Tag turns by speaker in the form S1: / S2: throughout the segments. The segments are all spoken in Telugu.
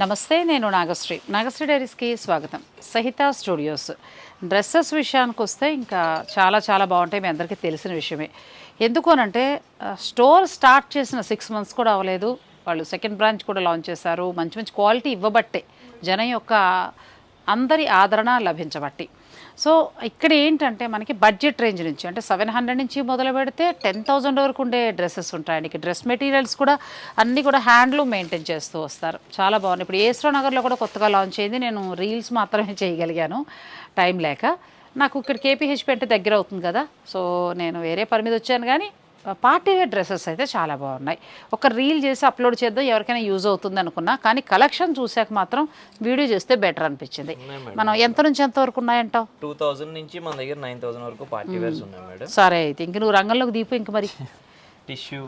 S1: నమస్తే నేను నాగశ్రీ. నాగశ్రీ డైరీస్కి స్వాగతం. సహిత స్టూడియోస్. డ్రెస్సెస్ విషయానికి వస్తే ఇంకా చాలా చాలా బాగుంటాయి. మీ అందరికీ తెలిసిన విషయమే. ఎందుకు అనంటే స్టోర్ స్టార్ట్ చేసిన సిక్స్ మంత్స్ కూడా అవ్వలేదు. వాళ్ళు సెకండ్ బ్రాంచ్ కూడా లాంచ్ చేశారు. మంచి మంచి క్వాలిటీ ఇవ్వబట్టే జనం యొక్క అందరి ఆదరణ లభించబట్టి. సో ఇక్కడ ఏంటంటే మనకి బడ్జెట్ రేంజ్ నుంచి అంటే సెవెన్ హండ్రెడ్ నుంచి మొదలు పెడితే టెన్ థౌజండ్ వరకు ఉండే డ్రెస్సెస్ ఉంటాయండి. డ్రెస్ మెటీరియల్స్ కూడా అన్నీ కూడా హ్యాండ్లూమ్ మెయింటైన్ చేస్తూ వస్తారు. చాలా బాగుంది ఇప్పుడు ఏస్రో నగర్లో కూడా కొత్తగా లాంచ్ అయింది. నేను రీల్స్ మాత్రమే చేయగలిగాను. టైం లేక. నాకు ఇక్కడ కేపీహెచ్పి అంటే దగ్గర అవుతుంది కదా. సో నేను వేరే పని మీద వచ్చాను కానీ పార్టీ వేర్ డ్రెస్సెస్ అయితే చాలా బాగున్నాయి. ఒక రీల్ చేసి అప్లోడ్ చేద్దాం ఎవరికైనా యూజ్ అవుతుంది అనుకున్నా కానీ కలెక్షన్ చూశాక మాత్రం వీడియో చేస్తే బెటర్ అనిపించింది. మనం ఎంత నుంచి ఎంత వరకు ఉన్నాయంటావు?
S2: టూ థౌజండ్ నుంచి మన దగ్గర నైన్ థౌసండ్ వరకు పార్టీ వేర్స్ ఉన్నాయి మేడం.
S1: సరే అయితే ఇంక నువ్వు రంగంలోకి దీపు ఇంక మరి.
S2: Tissue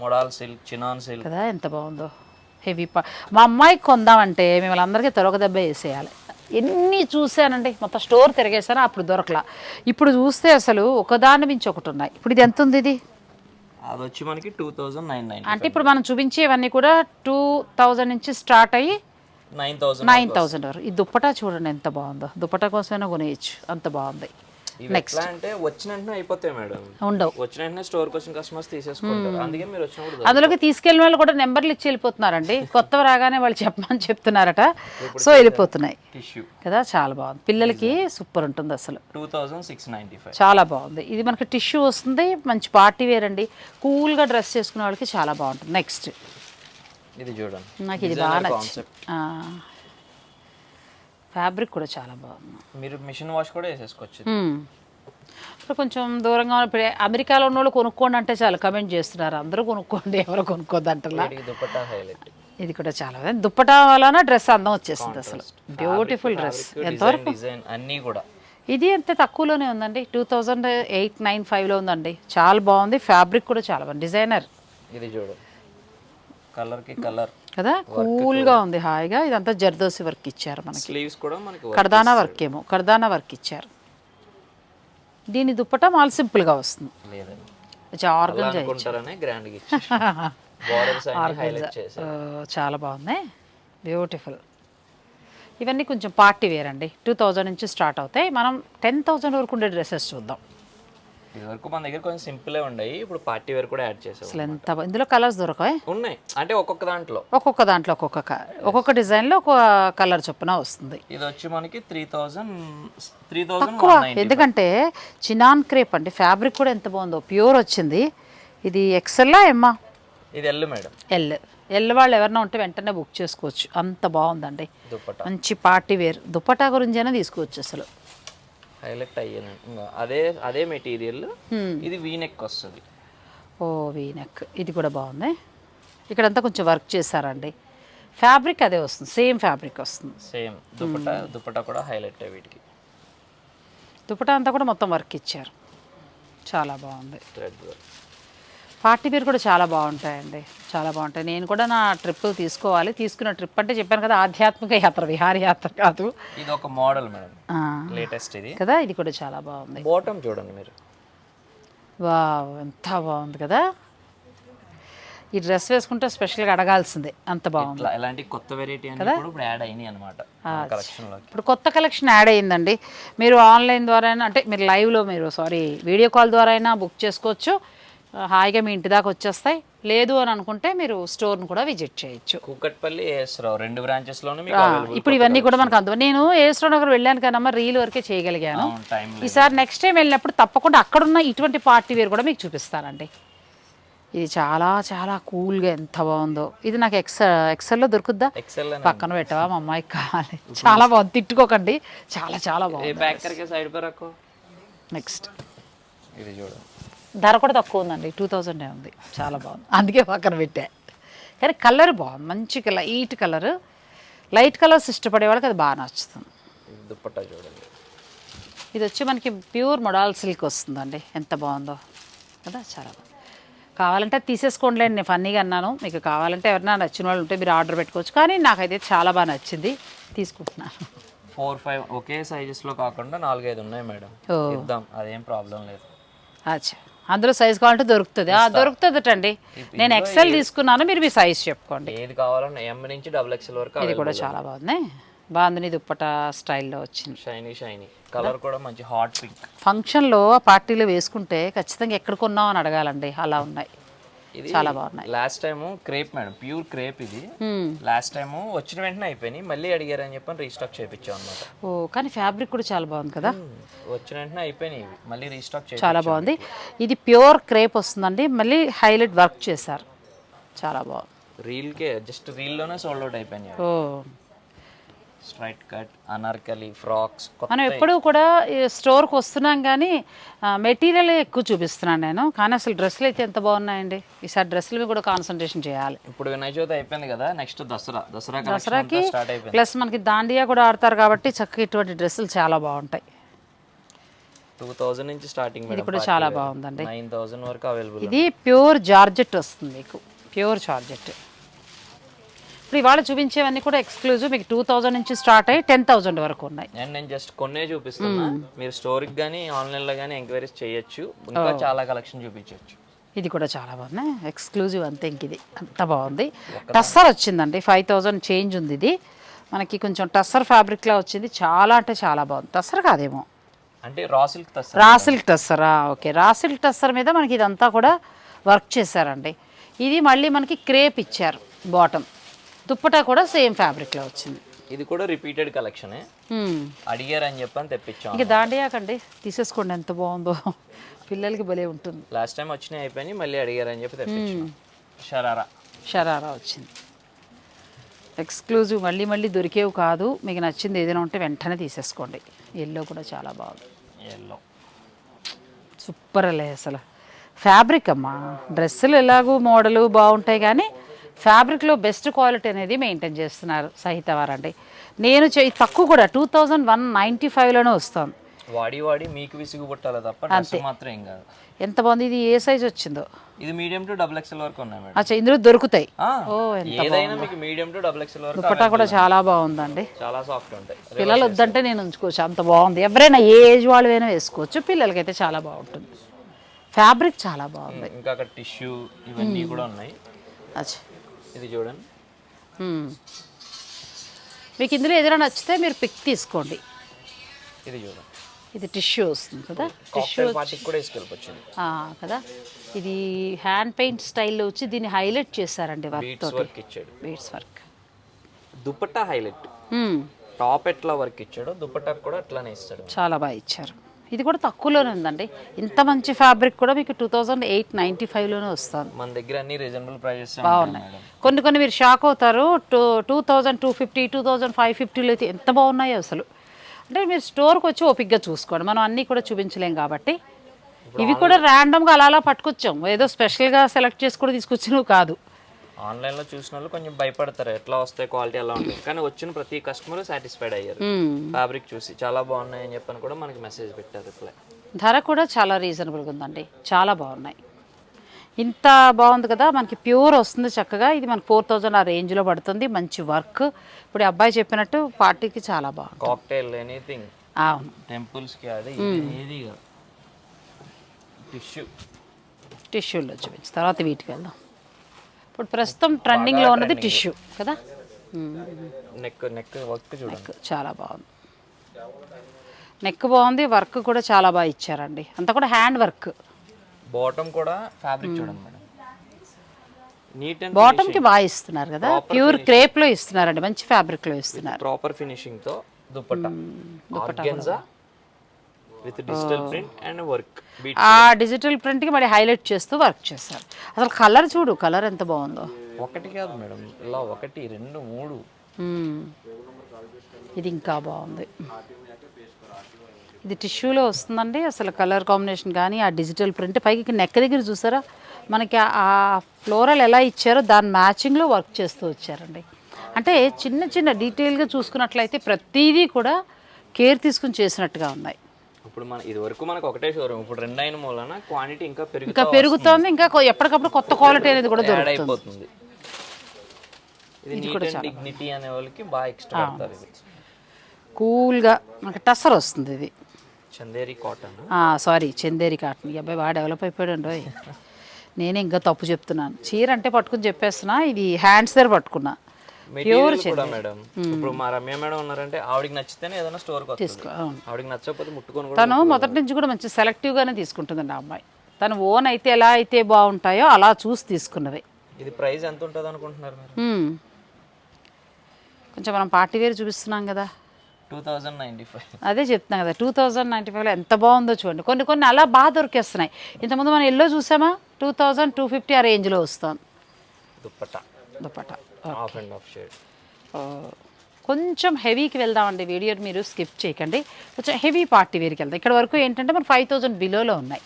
S2: modal silk chinon silk.
S1: కదా ఎంత బాగుందో. హెవీ మా అమ్మాయికి కొందామంటే మిమ్మల్ని అందరికీ తొలక దెబ్బ వేసేయాలి. ఎన్ని చూశానండి? మొత్తం స్టోర్ తిరిగేసాను అప్పుడు దొరకలా. ఇప్పుడు చూస్తే అసలు ఒకదాని మించి ఒకటి ఉన్నాయి ఇప్పుడు ఇది ఎంత ఉంది ఇది?
S2: అది వచ్చి మనకి టూ థౌజండ్ నైన్ నైన్
S1: అంటే ఇప్పుడు మనం చూపించేవన్నీ కూడా టూ థౌజండ్ నుంచి స్టార్ట్ అయ్యి
S2: నైన్ థౌసండ్
S1: నైన్ థౌజండ్ వరకు. ఈ దుప్పటా చూడండి ఎంత బాగుందో. దుప్పటా కోసమైనా కొనేయచ్చు. అంత బాగుంది.
S2: ఎట్లా అంటే వచ్చిన వెంటనే అయిపోతాయి మేడం.
S1: ఉండవు.
S2: వచ్చిన వెంటనే స్టోర్కి వచ్చిన కస్టమర్స్ తీసేసుకుంటారు. అందుకే మీరు వచ్చినప్పుడు
S1: అందులోకి తీసుకెళ్ళిన వాళ్ళు కూడా నెంబర్లు ఇచ్చి వెళ్ళిపోతున్నారండి. కొత్తవి రాగానే వాళ్ళు చెప్పమని చెప్తున్నారట. సో వెళ్ళిపోతున్నాయి.
S2: టిష్యూ.
S1: కదా చాలా బాగుంది. పిల్లలకి సూపర్ ఉంటుంది అసలు.
S2: Two thousand six ninety five
S1: చాలా బాగుంది. ఇది మనకి టిష్యూ వస్తుంది. మంచి పార్టీ వేర్ అండి. కూల్గా డ్రెస్ చేసుకునే వాళ్ళకి చాలా బాగుంటుంది. నెక్స్ట్
S2: ఇది చూడండి.
S1: నాకు ఇది బాగా నచ్చింది. ఫ్యాబ్రిక్ కూడా చాలా బాగుంది.
S2: మీరు మిషన్ వాష్ కూడా వేసేసుకోవచ్చు.
S1: ఇప్పుడు కొంచెం దూరంగా ఇప్పుడు అమెరికాలో ఉన్న వాళ్ళు కొనుక్కోండి అంటే చాలా కమెంట్ చేస్తున్నారు. అందరూ కొనుక్కోండి ఎవరు
S2: హైలైట్?
S1: ఇది కూడా చాలా దుప్పటా వలన డ్రెస్ అందం వచ్చేసింది అసలు. బ్యూటిఫుల్ డ్రెస్
S2: డిజైన్ అన్నీ కూడా.
S1: ఇది అంతే తక్కువలోనే ఉందండి. టూ థౌజండ్ ఎయిట్ నైన్ ఫైవ్లో ఉందండి. చాలా బాగుంది. ఫ్యాబ్రిక్ కూడా చాలా బాగుంది. డిజైనర్.
S2: ఇది చూడు. కలర్కి కలర్
S1: కదా? కూల్గా ఉంది హాయిగా. ఇదంతా జర్దోసి వర్క్ ఇచ్చారు మనకి.
S2: స్లీవ్స్ కూడా మనకి work
S1: కర్దానా వర్క్ ఏమో. కర్దానా వర్క్ ఇచ్చారు. దీని దుప్పట మాల్ సింపుల్గా వస్తుంది. చాలా బాగుంది బ్యూటిఫుల్ ఇవన్నీ కొంచెం పార్టీ వేర్ అండి. టూ థౌజండ్ నుంచి స్టార్ట్ అవుతాయి. మనం టెన్ థౌజండ్ వరకు ఉండే డ్రెస్సెస్ చూద్దాం.
S2: ఇది వరకు మన దగ్గర కొంచెం సింపుల్ ఉన్నాయి ఇప్పుడు పార్టీ వేర్ కూడా యాడ్ చేసాం
S1: అసలు ఎంత బా- ఇందులో కలర్స్ దొరకాయి
S2: ఉన్నాయి. అంటే ఒక్కొక్క దాంట్లో.
S1: ఒక్కొక్క దాంట్లో ఒక్కొక్క క- ఒక్కొక్క డిజైన్లో ఒక్కొక్క కలర్ చొప్పున వస్తుంది.
S2: ఇది వచ్చి మనకి త్రీ థౌజండ్ త్రీ థౌజండ్
S1: తక్కువ. ఎందుకంటే చినాన్ క్రేప్ అండి ఫ్యాబ్రిక్ కూడా ఎంత బాగుందో ప్యూర్ వచ్చింది. ఇది ఎక్సెల్లా ఎమ్మా
S2: ఇది ఎల్లు మేడం.
S1: ఎల్ ఎల్ వాళ్ళు ఎవరైనా ఉంటే వెంటనే బుక్ చేసుకోవచ్చు. అంత బాగుందండి.
S2: దుప్పట.
S1: మంచి పార్టీ వేర్. గురించి అయినా తీసుకోవచ్చు అసలు.
S2: హైలైట్ అయ్యాను అదే అదే మెటీరియల్ ఇది వీనెక్ వస్తుంది.
S1: ఓ వీనెక్ ఇది కూడా బాగుంది. ఇక్కడంతా కొంచెం వర్క్ చేశారండి. ఫ్యాబ్రిక్ అదే వస్తుంది. సేమ్ ఫ్యాబ్రిక్ వస్తుంది.
S2: సేమ్. దుపట్టా దుపట్టా కూడా హైలైట్ వీటికి.
S1: దుపట్టా అంతా కూడా మొత్తం వర్క్ ఇచ్చారు. చాలా బాగుంది.
S2: థ్రెడ్
S1: పార్టీ వేర్ కూడా చాలా బాగుంటాయండి. చాలా బాగుంటాయి. నేను కూడా నా ట్రిప్ తీసుకోవాలి. తీసుకున్న ట్రిప్ అంటే చెప్పాను కదా ఆధ్యాత్మిక యాత్ర విహారయాత్ర కాదు.
S2: ఇది ఒక మోడల్ మేడం. లేటెస్ట్ ఇది.
S1: కదా ఇది కూడా చాలా బాగుంది.
S2: బాటమ్ చూడండి మీరు.
S1: వావ్ ఎంత బాగుంది కదా. ఈ డ్రెస్ వేసుకుంటే స్పెషల్గా అడగాల్సిందే. అంత బాగుంది.
S2: ఇలాంటి కొత్త వెరైటీ కూడా ఇప్పుడు యాడ్ అయినాయి అనమాట
S1: ఇప్పుడు కొత్త కలెక్షన్ యాడ్ అయ్యిందండి మీరు ఆన్లైన్ ద్వారా అంటే మీరు లైవ్లో మీరు సారీ వీడియో కాల్ ద్వారా అయినా బుక్ చేసుకోవచ్చు. హాయిగా మీ ఇంటి దాకా వచ్చేస్తాయి. లేదు అని అనుకుంటే మీరు స్టోర్ను కూడా విజిట్ చేయొచ్చు.
S2: కూకట్పల్లి ఏఎస్రావు రెండు
S1: ఇప్పుడు ఇవన్నీ కూడా మనకు అందు నేను ఏస్ట్రో నగర్ వెళ్ళాను కానమ్మా రీల్ వరకే చేయగలిగాను. ఈసారి నెక్స్ట్ టైం వెళ్ళినప్పుడు తప్పకుండా అక్కడున్న ఇటువంటి పార్టీ వేర్ కూడా మీకు చూపిస్తానండి. ఇది చాలా చాలా కూల్గా ఎంత బాగుందో. ఇది నాకు ఎక్స్ ఎక్సెల్లో దొరుకుద్దా?
S2: ఎక్సెల్
S1: పక్కన పెట్టవా మా అమ్మాయికి కావాలి. చాలా బాగుంది. తిట్టుకోకండి. చాలా చాలా బాగుంది. నెక్స్ట్
S2: ఇది చూడు.
S1: ధర కూడా తక్కువ ఉందండి. టూ థౌజండే ఉంది. చాలా బాగుంది. అందుకే పక్కన పెట్టా. కానీ కలర్ బాగుంది. మంచి లైట్ కలర్. లైట్ కలర్స్ ఇష్టపడే వాళ్ళకి అది బాగా నచ్చుతుంది.
S2: ఇది దుప్పట్టా చూడండి.
S1: ఇది వచ్చి మనకి ప్యూర్ మొడాల్ సిల్క్ వస్తుందండి. ఎంత బాగుందో. కదా చాలా బాగుంది. కావాలంటే అది తీసేసుకోండిలేండి. నేను ఫన్నీగా అన్నాను. మీకు కావాలంటే ఎవరైనా నచ్చిన వాళ్ళు ఉంటే మీరు ఆర్డర్ పెట్టుకోవచ్చు. కానీ నాకైతే చాలా బాగా నచ్చింది. తీసుకుంటున్నాను.
S2: ఫోర్ ఫైవ్ ఒకే సైజెస్లో కాకుండా నాలుగైదు ఉన్నాయి మేడం. ఇద్దాం. అదేం ప్రాబ్లం లేదు.
S1: అచ్చా. అందులో సైజ్ కావాలంటే దొరుకుతుంది. ఆ, దొరుకుతుందటండి. నేను ఎక్సెల్ తీసుకున్నాను మీరు మీ సైజ్ చెప్పుకోండి.
S2: ఏది కావాలన్నా ఎం నుంచి డబుల్ ఎక్స్ఎల్ వరకు
S1: ఇది కూడా చాలా బాగుంది. బాగుంది దుప్పట స్టైల్లో వచ్చింది.
S2: షైనీ షైనీ కలర్ కూడా మంచి హాట్ పింక్
S1: ఫంక్షన్లో ఆ పార్టీలో వేసుకుంటే ఖచ్చితంగా ఎక్కడ కొన్నావు అని అడగాలండి. అలా ఉన్నాయి. చాలా బాగున్నాయి.
S2: Last time crepe madam pure crepe ఇది. లాస్ట్ టైం వచ్చిన వెంటనే అయిపోయినాయి మళ్ళీ అడిగారని చెప్పని రీస్టాక్ చేయించాం అనమాట
S1: ఓ కానీ ఫ్యాబ్రిక్ కూడా చాలా బాగుంది కదా?
S2: వచ్చిన వెంటనే అయిపోయినాయి మళ్ళీ రీస్టాక్
S1: చాలా బాగుంది. ఇది ప్యూర్ క్రేప్ వస్తుందండి మళ్ళీ హైలైట్ వర్క్ చేశారు. చాలా బాగుంది.
S2: రీల్కే జస్ట్ రీల్లోనే సోల్డ్ అవుట్ అయిపోయినాయి
S1: ఓ.
S2: స్ట్రైట్ కట్ అనార్కలి ఫ్రాక్స్
S1: మనం ఎప్పుడూ కూడా స్టోర్కి వస్తున్నాం కానీ మెటీరియల్ ఎక్కువ చూపిస్తున్నాను నేను. కానీ అసలు డ్రెస్సులు అయితే ఎంత బాగున్నాయండి? ఈసారి డ్రెస్సుల మీద కూడా కాన్సన్ట్రేషన్ చేయాలి.
S2: ఇప్పుడు వినాయక చవితి అయిపోయింది కదా నెక్స్ట్ దసరా. దసరా
S1: దసరాకి ప్లస్ మనకి దాండియా కూడా ఆడతారు కాబట్టి చక్కగా ఇటువంటి డ్రెస్సులు చాలా బాగుంటాయి.
S2: టూ థౌజండ్ నుంచి స్టార్టింగ్
S1: ఇది కూడా చాలా బాగుందండి.
S2: నైన్ థౌసండ్ వరకు అవైలబుల్
S1: ఇది ప్యూర్ జార్జెట్ వస్తుంది మీకు. Pure georgette. ఇప్పుడు ఇవాళ చూపించేవన్నీ కూడా ఎక్స్క్లూజివ్ మీకు టూ థౌజండ్ నుంచి స్టార్ట్ అయ్యి టెన్ థౌజండ్ వరకు ఉన్నాయి.
S2: అండ్ నేను జస్ట్ కొన్నే చూపిస్తున్నా. మీరు స్టోర్కి కానీ ఆన్లైన్లో కానీ ఎంక్వైరీస్ చేయొచ్చు. ఇంకా చాలా కలెక్షన్ చూపించవచ్చు
S1: ఇది కూడా చాలా బాగుంది ఎక్స్క్లూజివ్ అంతే ఇంక ఇది. అంత బాగుంది. టస్సర్ వచ్చిందండి. ఫైవ్ థౌజండ్ చేంజ్ ఉంది ఇది. మనకి కొంచెం టస్సర్ ఫ్యాబ్రిక్లా వచ్చింది. చాలా అంటే చాలా బాగుంది. టస్సర్ కాదేమో.
S2: అంటే raw silk tussar
S1: raw silk టస్సరా. Okay. Raw silk tussar మీద మనకి ఇదంతా కూడా వర్క్ చేశారండి. ఇది మళ్ళీ మనకి క్రేప్ ఇచ్చారు. బాటమ్ దుప్పటా కూడా సేమ్ ఫ్యాబ్రిక్లో వచ్చింది.
S2: ఇది కూడా రిపీటెడ్ కలెక్షనే. అడిగారని చెప్పని తెప్పించాం
S1: ఇంక దాండియాకండి తీసేసుకోండి ఎంత బాగుందో. పిల్లలకి భలే ఉంటుంది.
S2: లాస్ట్ టైం వచ్చినాయి అయిపోయినాయి మళ్ళీ అడిగారని చెప్పి తెప్పించాం. షరారా.
S1: షరారా వచ్చింది. ఎక్స్క్లూజివ్ మళ్ళీ మళ్ళీ దొరికేవి కాదు మీకు నచ్చింది ఏదైనా ఉంటే వెంటనే తీసేసుకోండి. ఎల్లో కూడా చాలా బాగుంది.
S2: ఎల్లో
S1: సూపర్ అలే అసలు. ఫ్యాబ్రిక్ అమ్మా డ్రెస్సులు ఎలాగూ మోడలు బాగుంటాయి కానీ ఫ్యాబ్రిక్లో బెస్ట్ క్వాలిటీ అనేది మెయింటైన్ చేస్తున్నారు సహిత వారండి. నేను తక్కువ కూడా టూ థౌజండ్ వన్ నైంటీ ఫైవ్లోనే వస్తాను
S2: వాడి వాడి మీకు విసుగు పుట్టాలి తప్ప మాత్రం ఏం కాదు.
S1: ఎంత బాగుంది? ఇది ఏ సైజ్ వచ్చిందో?
S2: ఇది మీడియం టు డబుల్ ఎక్స్ఎల్ వరకు ఉన్నాయి మేడం.
S1: అచ్చా ఇందులో దొరుకుతాయి. ఓ ఎంత
S2: ఏదైనా మీకు మీడియం టు డబుల్ ఎక్స్ఎల్ వరకు
S1: దుపట్టా కూడా చాలా బాగుందండి.
S2: చాలా సాఫ్ట్ ఉంటాయి.
S1: పిల్లలు వద్దంటే నేను ఉంచుకోవచ్చు. అంత బాగుంది. ఎవరైనా ఏ ఏజ్ వాళ్ళు అయినా వేసుకోవచ్చు. పిల్లలకైతే చాలా బాగుంటుంది. ఫ్యాబ్రిక్ చాలా బాగుంది.
S2: ఇంకా అక్కడ టిష్యూ ఇవన్నీ కూడా ఉన్నాయి.
S1: అచ్చా.
S2: ఇది చూడండి.
S1: మీకు ఇందులో ఏదైనా నచ్చితే మీరు పిక్ తీసుకోండి.
S2: ఇది చూడండి.
S1: ఇది టిష్యూ వస్తుంది కదా.
S2: పార్టీకి కూడా
S1: కదా. ఇది హ్యాండ్ పెయింట్ స్టైల్లో వచ్చి దీన్ని హైలైట్ చేశారండి వర్క్
S2: బీట్స్ వర్క్ ఇచ్చాడు.
S1: Beads work
S2: dupatta highlight. Top ఎట్లా వర్క్ ఇచ్చాడో దుపట్టా కూడా అట్లానే ఇస్తాడు.
S1: చాలా బాగా ఇచ్చారు. ఇది కూడా తక్కువలోనే ఉందండి. ఇంత మంచి ఫ్యాబ్రిక్ కూడా మీకు టూ థౌజండ్ ఎయిట్ నైంటీ ఫైవ్లోనే వస్తుంది.
S2: మన దగ్గర అన్ని రీజనబుల్ ప్రైజెస్
S1: బాగున్నాయి. కొన్ని కొన్ని మీరు షాక్ అవుతారు two two thousand two fifty two thousand five ఫిఫ్టీలో అయితే ఎంత బాగున్నాయో అసలు. అంటే మీరు స్టోర్కి వచ్చి ఓపిక్గా చూసుకోండి. మనం అన్నీ కూడా చూపించలేం కాబట్టి. ఇవి కూడా ర్యాండమ్గా అలా అలా పట్టుకొచ్చాం. ఏదో స్పెషల్గా సెలెక్ట్ చేసి కూడా తీసుకొచ్చినవి కాదు.
S2: ఆన్లైన్లో చూసిన వాళ్ళు కొంచెం భయపడతారు. ఎట్లా వస్తాయి క్వాలిటీ ఎలా ఉంటుంది. కానీ వచ్చిన ప్రతి కస్టమర్ సాటిస్ఫైడ్ అయ్యారు. ఫ్యాబ్రిక్ చూసి చాలా బాగున్నాయి అని చెప్పని కూడా మనకి మెసేజ్ పెట్టారు రిప్లై
S1: ధర కూడా చాలా రీజనబుల్గా ఉందండి. చాలా బాగున్నాయి. ఇంత బాగుంది కదా మనకి ప్యూర్ వస్తుంది చక్కగా. ఇది మనకి ఫోర్ థౌజండ్ ఆ రేంజ్లో పడుతుంది. మంచి వర్క్. ఇప్పుడు అబ్బాయి చెప్పినట్టు పార్టీకి చాలా బాగుంది.
S2: Cocktail anything.
S1: అవును.
S2: టెంపుల్స్కి అది ఏది టిష్యూ.
S1: టిష్యూలో చూపించు. తర్వాత వీటికి వెళ్దాం. ఇప్పుడు ప్రస్తుతం ట్రెండింగ్లో ఉన్నది టిష్యూ కదా.
S2: నెక్ నెక్ వర్క్ చూడండి.
S1: చాలా బాగుంది. నెక్ బాగుంది వర్క్ కూడా చాలా బాగా ఇచ్చారండి. అంతా కూడా హ్యాండ్ వర్క్
S2: బాటమ్ కూడా ఫ్యాబ్రిక్ చూడండి మేడం. నీట్ అండ్
S1: బాటమ్కి బాగా ఇస్తున్నారు కదా? ప్యూర్ క్రేప్లో ఇస్తున్నారండి మంచి ఫ్యాబ్రిక్లో ఇస్తున్నారు.
S2: Proper ఫినిషింగ్తో dupatta organza with digital print and work beat
S1: ఆ డిజిటల్ ప్రింట్కి మరి హైలైట్ చేస్తూ వర్క్ చేస్తారు. అసలు కలర్ చూడు కలర్ ఎంత బాగుందో.
S2: ఒకటి కాదు మేడం ఇలా ఒకటి రెండు మూడు.
S1: ఇది ఇంకా బాగుంది. ఇది టిష్యూలో వస్తుందండి అసలు కలర్ కాంబినేషన్ కానీ ఆ డిజిటల్ ప్రింట్. పైకి నెక్ దగ్గర చూసారా? మనకి ఆ- ఆ ఫ్లోరల్ ఎలా ఇచ్చారో దాని మ్యాచింగ్లో వర్క్ చేస్తూ వచ్చారండి. అంటే చిన్న చిన్న డీటెయిల్గా చూసుకున్నట్లయితే ప్రతిదీ కూడా కేర్ తీసుకుని చేసినట్టుగా ఉన్నాయి.
S2: ఇప్పుడు మన ఇది వరకు మనకు ఒకటే షోరూమ్ ఇప్పుడు రెండు అయిన మూలన క్వాంటిటీ ఇంకా
S1: ఇంకా
S2: పెరుగుతా
S1: పెరుగుతోంది ఇంకా కొ- ఎప్పటికప్పుడు కొత్త క్వాలిటీ అనేది కూడా
S2: యాడ్
S1: దొరుకుతుంది.
S2: అయిపోతుంది. ఇది నీట్ అండ్ డిగ్నిటీ అనే వాళ్ళకి బాగా ఎక్స్ట్రా పడతారు ఇది.
S1: కూల్గా మనకి టసర్ వస్తుంది ఇది.
S2: చందేరి కాటన్
S1: సారీ చందేరి కాటన్ ఈ అబ్బాయి బాగా డెవలప్ అయిపోయాడు ఓయ్. నేను ఇంకా తప్పు చెప్తున్నాను. చీర అంటే పట్టుకుని చెప్పేస్తున్నా ఇది హ్యాండ్స్ దగ్గర పట్టుకున్నా.
S2: మెటీరియల్ కూడా మేడం ఇప్పుడు మా రమ్య మేడం ఉన్నారంటే ఆవిడకి నచ్చితేనే ఏదైనా
S1: అవును.
S2: ఆవిడకి నచ్చకపోతే ముట్టుకొని కూడా
S1: తను మొదటి నుంచి కూడా మంచి సెలెక్టివ్గానే తీసుకుంటుందండి ఆ అమ్మాయి. తను ఓన్ అయితే ఎలా అయితే బాగుంటాయో అలా చూసి తీసుకున్నవి
S2: ఇది ప్రైస్ ఎంత ఉంటుంది అనుకుంటున్నారు మీరు?
S1: మ్మ్. కొంచెం మనం పార్టీ వేర్ చూపిస్తున్నాం కదా.
S2: టూ థౌజండ్ నైంటీ ఫైవ్
S1: అదే చెప్తున్నాం కదా టూ థౌజండ్ నైంటీ ఫైవ్లో ఎంత బాగుందో చూడండి. కొన్ని కొన్ని అలా బాగా దొరికేస్తున్నాయి. ఇంతకుముందు మనం ఎల్లో చూసామా? టూ థౌజండ్ టూ ఫిఫ్టీ ఆ రేంజ్లో వస్తాం
S2: దుప్పట.
S1: దుపట్టా
S2: అండ్ షేడ్
S1: కొంచెం హెవీకి వెళ్దామండి వీడియో మీరు స్కిప్ చేయకండి. కొంచెం హెవీ పార్టీ వేర్కి వెళ్దాం. ఇక్కడ వరకు ఏంటంటే మన ఫైవ్ థౌజండ్ బిలోలో ఉన్నాయి.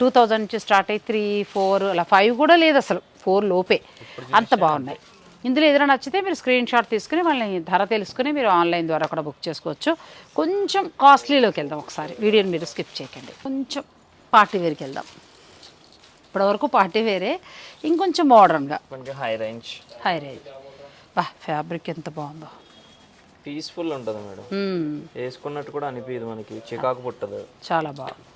S1: టూ థౌజండ్ నుంచి స్టార్ట్ అయ్యి త్రీ ఫోర్ అలా ఫైవ్ కూడా లేదు అసలు. ఫోర్ లోపే. అంత బాగున్నాయి. ఇందులో ఏదైనా నచ్చితే మీరు స్క్రీన్ షాట్ తీసుకుని మళ్ళీ ధర తెలుసుకుని మీరు ఆన్లైన్ ద్వారా కూడా బుక్ చేసుకోవచ్చు. కొంచెం కాస్ట్లీలోకి వెళ్దాం ఒకసారి. వీడియోని మీరు స్కిప్ చేయకండి. కొంచెం పార్టీ వేర్కి వెళ్దాం. ఇప్పటివరకు పార్టీ వేరే. ఇంకొంచెం మోడర్న్గా
S2: కొంచెం హై రేంజ్
S1: హై రేంజ్ బా ఫ్యాబ్రిక్ ఎంత బాగుందో.
S2: పీస్ఫుల్ ఉంటుంది మేడం. వేసుకున్నట్టు కూడా అనిపించదు మనకి. చికాకు పుట్టదు.
S1: చాలా బాగుంది.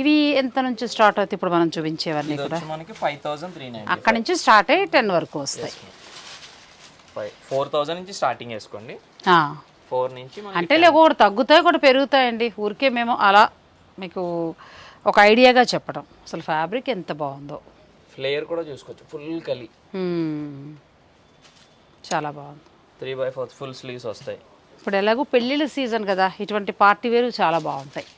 S1: ఇవి ఎంత నుంచి స్టార్ట్ అవుతాయి ఇప్పుడు మనం చూపించేవన్నీ కూడా?
S2: మనకి ఫైవ్ థౌసండ్ త్రీ నైన్టీ
S1: అక్కడి నుంచి స్టార్ట్ అయ్యి టెన్ వరకు వస్తాయి.
S2: ఫోర్ థౌసండ్ నుంచి స్టార్టింగ్ వేసుకోండి. ఫోర్ నుంచి
S1: అంటే లేక ఒకటి తగ్గుతాయి ఒకటి పెరుగుతాయండి. ఊరికే మేము అలా మీకు ఒక ఐడియాగా చెప్పడం. అసలు ఫ్యాబ్రిక్ ఎంత బాగుందో.
S2: ఫ్లేయర్ కూడా చూసుకోవచ్చు. ఫుల్ కలి.
S1: చాలా బాగుంది.
S2: Three by four full sleeves వస్తాయి.
S1: ఇప్పుడు ఎలాగో పెళ్ళిళ్ళ సీజన్ కదా ఇటువంటి పార్టీ వేరు చాలా బాగుంటాయి.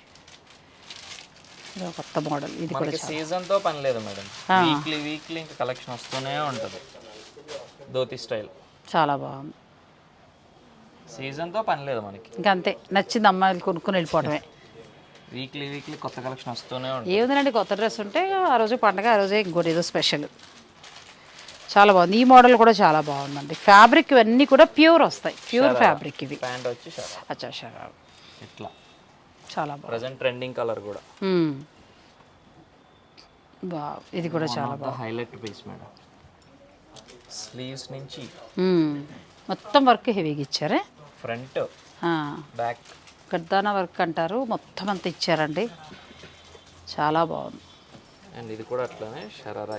S1: ఇది ఒక కొత్త మోడల్ ఇది కూడా
S2: మనకి సీజన్తో పని లేదు మేడం. వీక్లీ వీక్లీ ఇంకా కలెక్షన్ వస్తూనే ఉంటుంది. ధోతి స్టైల్.
S1: చాలా బాగుంది.
S2: సీజన్తో పని లేదు మనకి.
S1: ఇంకా అంతే నచ్చింది అమ్మాయిలు కొనుక్కొని వెళ్ళిపోవడమే.
S2: వీక్లీ వీక్లీ కొత్త కలెక్షన్ వస్తూనే ఉంటుంది.
S1: ఏముందండి కొత్త డ్రెస్ ఉంటే ఆ రోజు పండగ ఆ రోజే ఇంకోటి ఏదో స్పెషల్. చాలా బాగుంది. ఈ మోడల్ కూడా చాలా బాగుందండి. ఫ్యాబ్రిక్ ఇవన్నీ కూడా ప్యూర్ వస్తాయి. ప్యూర్ ఫ్యాబ్రిక్ ఇవి.
S2: ప్యాంట్ వచ్చి
S1: అచ్చా
S2: ఇట్లా.
S1: చాలా
S2: ప్రజెంట్ ట్రెండింగ్ కలర్ కూడా.
S1: వావ్, ఇది కూడా చాలా బాగుంది.
S2: Highlight piece madam. స్లీవ్స్ నుంచి.
S1: మొత్తం వర్క్ హెవీగా ఇచ్చారే?
S2: Front back.
S1: గద్దాన వర్క్ అంటారు. మొత్తం అంతా ఇచ్చారండి. చాలా బాగుంది.
S2: అండ్ ఇది కూడా అట్లానే షరారా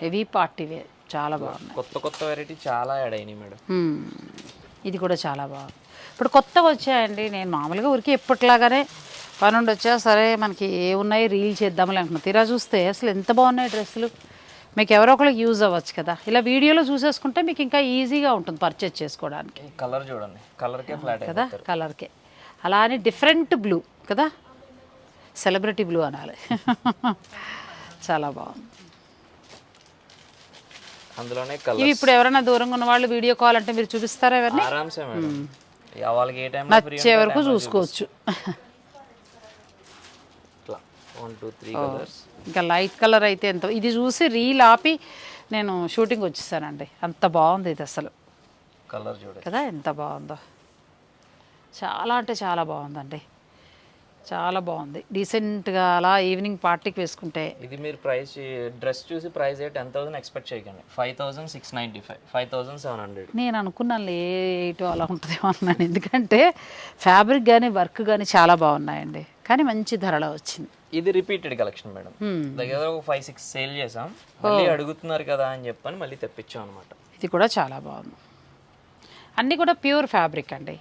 S1: హెవీ పార్టీ వేర్ చాలా బాగుంది
S2: కొత్త కొత్త వెరైటీ చాలా యాడ్ అయినాయి మేడం.
S1: ఇది కూడా చాలా బాగుంది. ఇప్పుడు కొత్తగా వచ్చాయండి. నేను మామూలుగా ఊరికి ఎప్పటిలాగానే పనుండి వచ్చా సరే మనకి ఏ ఉన్నాయి రీల్ చేద్దామని అనుకున్నా తీరా చూస్తే అసలు ఎంత బాగున్నాయి డ్రెస్సులు. మీకు ఎవరో ఒకరికి యూజ్ అవ్వచ్చు కదా. ఇలా వీడియోలో చూసేసుకుంటే మీకు ఇంకా ఈజీగా ఉంటుంది పర్చేజ్ చేసుకోవడానికి.
S2: కలర్ చూడండి. కలర్కే ఫ్లాట్
S1: కదా? కలర్కే అలా అని డిఫరెంట్ బ్లూ కదా? సెలబ్రిటీ బ్లూ అనాలి. చాలా బాగుంది.
S2: అందులోనే
S1: ఇవి ఇప్పుడు ఎవరైనా దూరంగా ఉన్న వాళ్ళు వీడియో కాల్ అంటే మీరు చూపిస్తారా ఎవరిని?
S2: ఆరామ్సే మేడం. ఇక వాళ్ళకి ఏ టైం
S1: నచ్చే వరకు చూసుకోవచ్చు.
S2: ఇట్లా వన్ టూ త్రీ కలర్స్
S1: ఇంకా లైట్ కలర్ అయితే ఎంత ఇది చూసి రీల్ ఆపి నేను షూటింగ్ వచ్చేసానండి. అంత బాగుంది ఇది అసలు.
S2: కలర్ చూడండి
S1: కదా ఎంత బాగుందో. చాలా అంటే చాలా బాగుందండి. చాలా బాగుంది. డీసెంట్గా అలా ఈవినింగ్ పార్టీకి వేసుకుంటే.
S2: ఇది మీరు ప్రైస్ డ్రెస్ చూసి ప్రైస్ టెన్ థౌసండ్ ఎక్స్పెక్ట్ చేయకండి. Five thousand six ninety five five thousand seven hundred
S1: నేను అనుకున్నాను ఎయిట్ అలా ఉంటుందేమో అన్నాను. ఎందుకంటే ఫ్యాబ్రిక్ కానీ వర్క్ కానీ చాలా బాగున్నాయండి. కానీ మంచి ధరలో వచ్చింది.
S2: ఇది రిపీటెడ్ కలెక్షన్ మేడం దగ్గర ఒక ఫైవ్ సిక్స్ సేల్ చేసాం మళ్ళీ అడుగుతున్నారు కదా అని చెప్పని మళ్ళీ తెప్పించాం అనమాట
S1: ఇది కూడా చాలా బాగుంది. అన్నీ కూడా ప్యూర్ ఫ్యాబ్రిక్ అండి.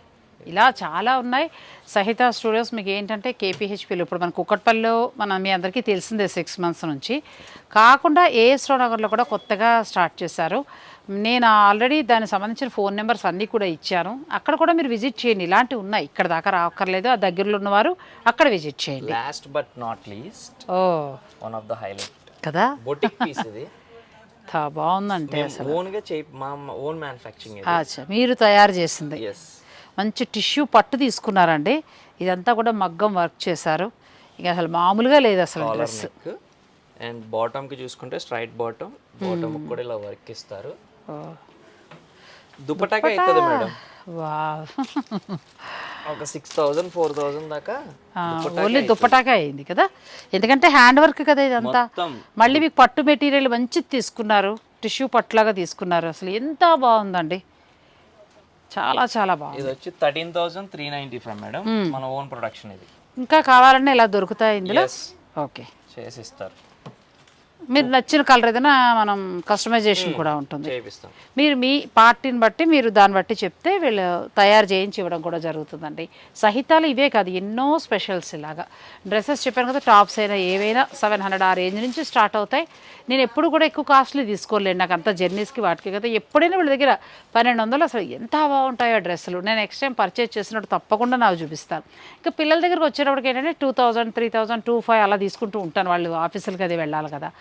S1: ఇలా చాలా ఉన్నాయి. సహిత స్టూడియోస్ మీకు ఏంటంటే కేపీహెచ్పీలో ఇప్పుడు మన కుక్కట్పల్లిలో మన మీ అందరికీ తెలిసిందే సిక్స్ మంత్స్ నుంచి. కాకుండా ఏఎస్రో నగర్లో కూడా కొత్తగా స్టార్ట్ చేశారు. నేను ఆల్రెడీ దానికి సంబంధించిన ఫోన్ నెంబర్స్ అన్నీ కూడా ఇచ్చాను. అక్కడ కూడా మీరు విజిట్ చేయండి. ఇలాంటివి ఉన్నాయి. ఇక్కడ దాకా రాక్కర్లేదు. ఆ దగ్గరలో ఉన్నవారు అక్కడ విజిట్ చేయండి.
S2: లాస్ట్ బట్ నాట్ లీస్ట్
S1: ఓ.
S2: వన్ ఆఫ్ ద హైలైట్
S1: కదా?
S2: బొటిక్ పీస్ ఇది.
S1: తా బాగుందంటే
S2: చేయి మా ఓన్ మ్యానుఫ్యాక్చరింగ్
S1: మీరు తయారు చేసింది.
S2: ఎస్
S1: మంచి టిష్యూ పట్టు తీసుకున్నారండి. ఇదంతా కూడా మగ్గం వర్క్ చేశారు. ఇక అసలు మామూలుగా లేదు అసలు డ్రెస్.
S2: అండ్ బాటమ్కి చూసుకుంటే స్ట్రైట్ బాటమ్ బాటమ్ కూడా ఇలా వర్క్ ఇస్తారు. దుపటాకే అవుతుంది మేడం. ఒక సిక్స్ థౌసండ్ ఫోర్ థౌసండ్ దాకా
S1: ఓన్లీ దుప్పటాకే అయింది కదా? ఎందుకంటే హ్యాండ్ వర్క్ కదా ఇదంతా?
S2: మొత్తం.
S1: మళ్ళీ మీకు పట్టు మెటీరియల్ మంచిది తీసుకున్నారు. టిష్యూ పట్టులాగా తీసుకున్నారు. అసలు ఎంత బాగుందండి. చాలా చాలా బాగుంది.
S2: ఇది వచ్చి thirteen thousand three ninety five madam. మన ఓన్ ప్రొడక్షన్ ఇది.
S1: ఇంకా కావాలన్నా ఇలా దొరుకుతాయి ఇందులో? ఓకే.
S2: చేసి ఇస్తారు
S1: మీరు నచ్చిన కలర్ ఏదైనా మనం కస్టమైజేషన్ కూడా ఉంటుంది.
S2: చేపిస్తాం.
S1: మీరు మీ పార్టీని బట్టి మీరు దాన్ని బట్టి చెప్తే వీళ్ళు తయారు చేయించి ఇవ్వడం కూడా జరుగుతుందండి. సహితాలు ఇవే కాదు ఎన్నో స్పెషల్స్ ఇలాగా. డ్రెస్సెస్ చెప్పాను కదా టాప్స్ అయినా ఏవైనా సెవెన్ హండ్రెడ్ ఆ రేంజ్ నుంచి స్టార్ట్ అవుతాయి. నేను ఎప్పుడు కూడా ఎక్కువ కాస్ట్లీ తీసుకోలేను. నాకు అంత జర్నీస్కి వాటికి కదా. ఎప్పుడైనా వీళ్ళ దగ్గర పన్నెండు వందలు అసలు ఎంత బాగుంటాయో డ్రెస్సులు. నేను నెక్స్ట్ టైం పర్చేజ్ చేసినప్పుడు తప్పకుండా నాకు చూపిస్తాను ఇంకా పిల్లల దగ్గరకు వచ్చేటప్పటికి ఏంటంటే two thousand three thousand two five అలా తీసుకుంటూ ఉంటాను వాళ్ళు. ఆఫీసులకి అది వెళ్ళాలి కదా.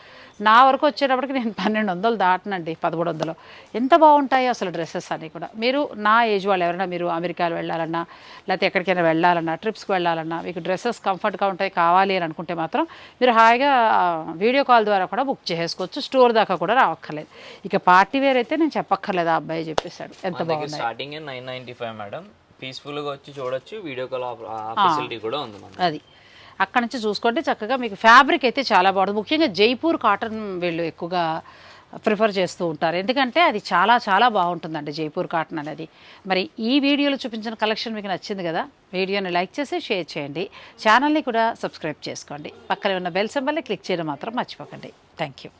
S1: నా వరకు వచ్చేటప్పటికి నేను పన్నెండు వందలు దాటనండి పదమూడు వందలు. ఎంత బాగుంటాయి అసలు డ్రెస్సెస్ అన్నీ కూడా. మీరు నా ఏజ్ వాళ్ళు ఎవరైనా మీరు అమెరికాలో వెళ్ళాలన్నా లేకపోతే ఎక్కడికైనా వెళ్ళాలన్నా ట్రిప్స్కి వెళ్ళాలన్నా మీకు డ్రెస్సెస్ కంఫర్ట్గా ఉంటాయి కావాలి అని అనుకుంటే మాత్రం మీరు హాయిగా వీడియో కాల్ ద్వారా కూడా బుక్ చేసుకోవచ్చు. స్టోర్ దాకా కూడా రావక్కర్లేదు. ఇక పార్టీ వేర్ అయితే నేను చెప్పక్కర్లేదు ఆ అబ్బాయి చెప్పేశాడు. ఎంత బాగుంది
S2: starting nine ninety five madam. పీస్ఫుల్గా వచ్చి చూడొచ్చు వీడియో కాల్ ఫెసిలిటీ కూడా ఉంది
S1: అది. అక్కడ నుంచి చూసుకోండి చక్కగా మీకు ఫ్యాబ్రిక్ అయితే చాలా బాగుంటుంది. ముఖ్యంగా జైపూర్ కాటన్ వీళ్ళు ఎక్కువగా ప్రిఫర్ చేస్తూ ఉంటారు. ఎందుకంటే అది చాలా చాలా బాగుంటుందండి జైపూర్ కాటన్ అనేది. మరి ఈ వీడియోలో చూపించిన కలెక్షన్ మీకు నచ్చింది కదా వీడియోని లైక్ చేసి షేర్ చేయండి. ఛానల్ని కూడా సబ్స్క్రైబ్ చేసుకోండి. పక్కనే ఉన్న బెల్ సింబల్ని క్లిక్ చేయడం మాత్రం మర్చిపోకండి. Thank you.